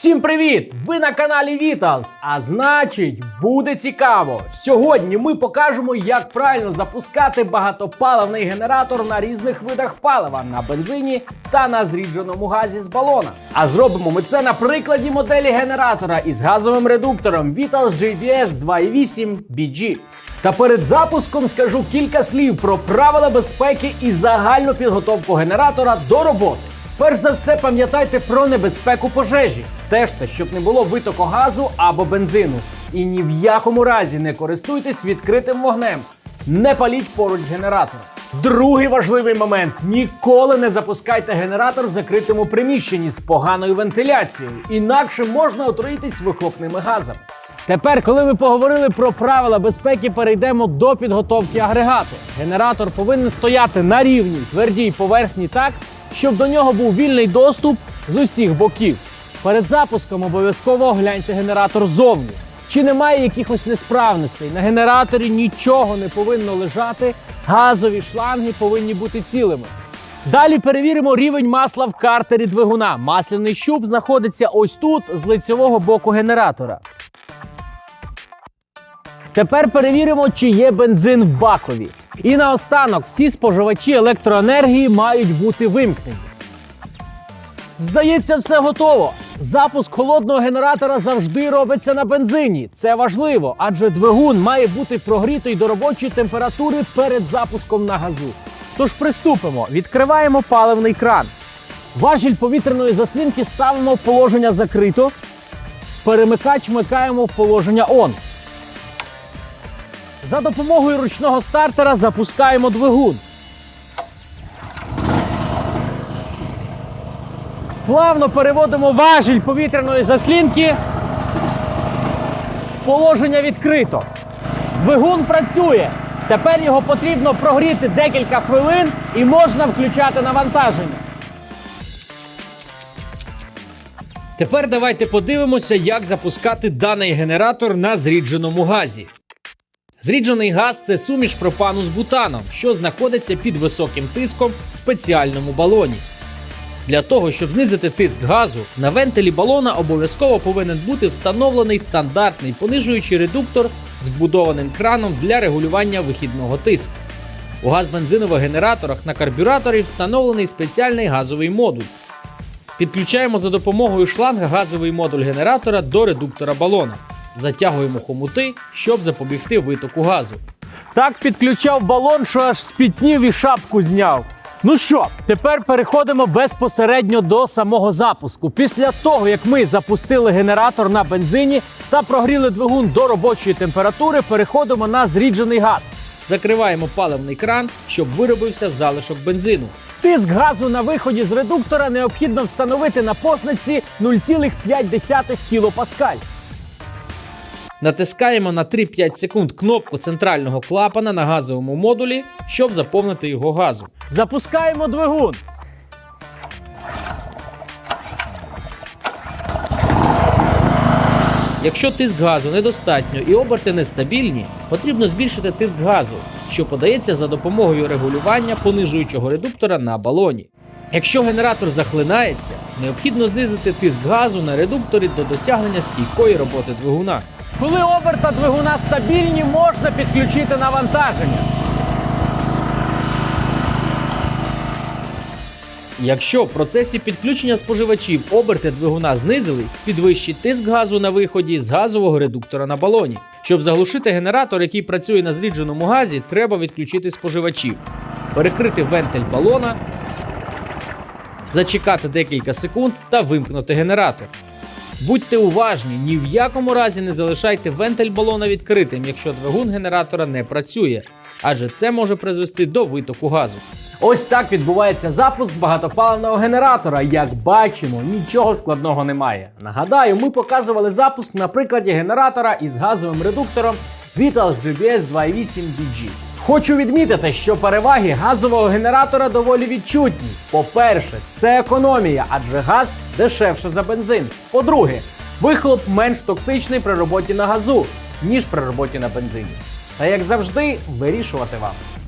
Всім привіт! Ви на каналі Vitals, а значить, буде цікаво. Сьогодні ми покажемо, як правильно запускати багатопаливний генератор на різних видах палива на бензині та на зрідженому газі з балона. А зробимо ми це на прикладі моделі генератора із газовим редуктором Vitals JBS 2.8 BG. Та перед запуском скажу кілька слів про правила безпеки і загальну підготовку генератора до роботи. Перш за все, пам'ятайте про небезпеку пожежі. Стежте, щоб не було витоку газу або бензину. І ні в якому разі не користуйтесь відкритим вогнем. Не паліть поруч з генератором. Другий важливий момент: ніколи не запускайте генератор в закритому приміщенні з поганою вентиляцією, інакше можна отруїтись вихлопними газами. Тепер, коли ми поговорили про правила безпеки, перейдемо до підготовки агрегату. Генератор повинен стояти на рівній твердій поверхні так, щоб до нього був вільний доступ з усіх боків. Перед запуском обов'язково огляньте генератор ззовні. Чи немає якихось несправностей? На генераторі нічого не повинно лежати, газові шланги повинні бути цілими. Далі перевіримо рівень масла в картері двигуна. Масляний щуп знаходиться ось тут, з лицевого боку генератора. Тепер перевіримо, чи є бензин в бакові. І наостанок всі споживачі електроенергії мають бути вимкнені. Здається, все готово. Запуск холодного генератора завжди робиться на бензині. Це важливо, адже двигун має бути прогрітий до робочої температури перед запуском на газу. Тож приступимо. Відкриваємо паливний кран. Важіль повітряної заслінки ставимо в положення закрито. Перемикач вмикаємо в положення ON. За допомогою ручного стартера запускаємо двигун. Плавно переводимо важіль повітряної заслінки. Положення відкрито. Двигун працює. Тепер його потрібно прогріти декілька хвилин і можна включати навантаження. Тепер давайте подивимося, як запускати даний генератор на зрідженому газі. Зріджений газ це суміш пропану з бутаном, що знаходиться під високим тиском в спеціальному балоні. Для того, щоб знизити тиск газу, на вентилі балона обов'язково повинен бути встановлений стандартний понижуючий редуктор з вбудованим краном для регулювання вихідного тиску. У газбензинових генераторах на карбюраторі встановлений спеціальний газовий модуль. Підключаємо за допомогою шланга газовий модуль генератора до редуктора балона. Затягуємо хомути, щоб запобігти витоку газу. Так підключав балон, що аж спітнів і шапку зняв. Ну що, тепер переходимо безпосередньо до самого запуску. Після того, як ми запустили генератор на бензині та прогріли двигун до робочої температури, переходимо на зріджений газ. Закриваємо паливний кран, щоб виробився залишок бензину. Тиск газу на виході з редуктора необхідно встановити на позначці 0,5 кілопаскаль. Натискаємо на 3-5 секунд кнопку центрального клапана на газовому модулі, щоб заповнити його газу. Запускаємо двигун. Якщо тиск газу недостатньо і оберти нестабільні, потрібно збільшити тиск газу, що подається за допомогою регулювання понижуючого редуктора на балоні. Якщо генератор захлинається, необхідно знизити тиск газу на редукторі до досягнення стійкої роботи двигуна. Коли оберта двигуна стабільні, можна підключити навантаження. Якщо в процесі підключення споживачів оберти двигуна знизились, підвищить тиск газу на виході з газового редуктора на балоні. Щоб заглушити генератор, який працює на зрідженому газі, треба відключити споживачів, перекрити вентиль балона, зачекати декілька секунд та вимкнути генератор. Будьте уважні, ні в якому разі не залишайте вентиль балона відкритим, якщо двигун генератора не працює, адже це може призвести до витоку газу. Ось так відбувається запуск багатопаливного генератора. Як бачимо, нічого складного немає. Нагадаю, ми показували запуск на прикладі генератора із газовим редуктором Vitals GBS 2.8 BG. Хочу відмітити, що переваги газового генератора доволі відчутні. По-перше, це економія, адже газ дешевше за бензин. По-друге, вихлоп менш токсичний при роботі на газу, ніж при роботі на бензині. Та як завжди, вирішувати вам.